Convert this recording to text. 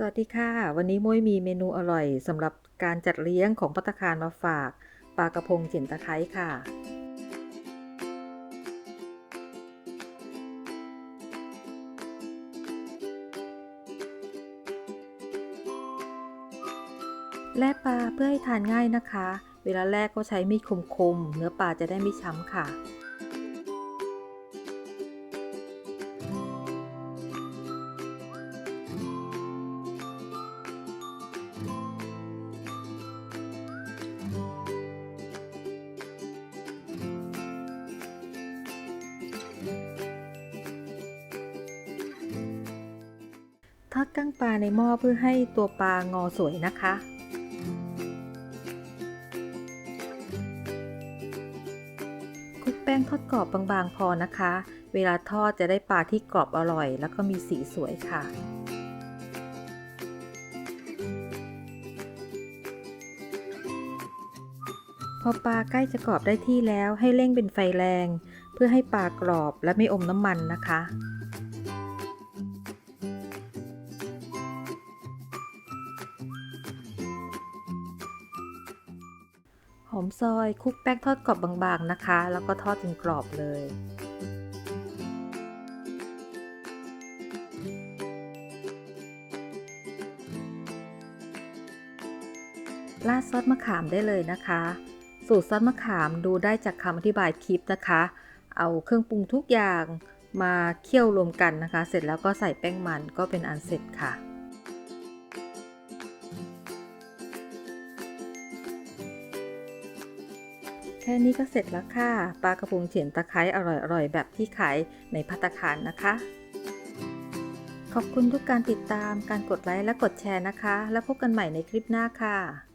สวัสดีค่ะ วันนี้มุ้ยมีเมนูอร่อยสำหรับการจัดเลี้ยงของภัตคารมาฝากปลากระพงเจียนตะไคร้ค่ะ แล่ปลาเพื่อให้ทานง่ายนะคะ เวลาแรกก็ใช้มีดคมๆ เนื้อปลาจะได้ไม่ช้ำค่ะ ทอดกั้งปลาในหม้อเพื่อให้ตัวปลางอสวยนะคะ คลุกแป้งทอดกรอบบางๆพอนะคะ เวลาทอดจะได้ปลาที่กรอบอร่อย แล้วก็มีสีสวยค่ะพอปลาใกล้จะกรอบได้ที่แล้วให้เร่งเป็นไฟแรง พื่อให้ปลากรอบและไม่อมน้ำมันนะคะ หอมซอยคลุกแป้งทอดกรอบบางๆนะคะ แล้วก็ทอดจนกรอบเลยราดซอสมะขามได้เลยนะคะ สูตรซอสมะขามดูได้จากคำอธิบายคลิปนะคะ เอาเครื่องปรุงทุกอย่างมาเคี่ยวรวมกันนะคะ เสร็จแล้วก็ใส่แป้งมันก็เป็นอันเสร็จค่ะ แค่นี้ก็เสร็จแล้วค่ะปลากระพงเฉียนตะไคร้อร่อยๆ แบบที่ขายในพัตตาคารนะคะ ขอบคุณทุกการติดตามการกดไลค์และกดแชร์นะคะ แล้วพบกันใหม่ในคลิปหน้าค่ะ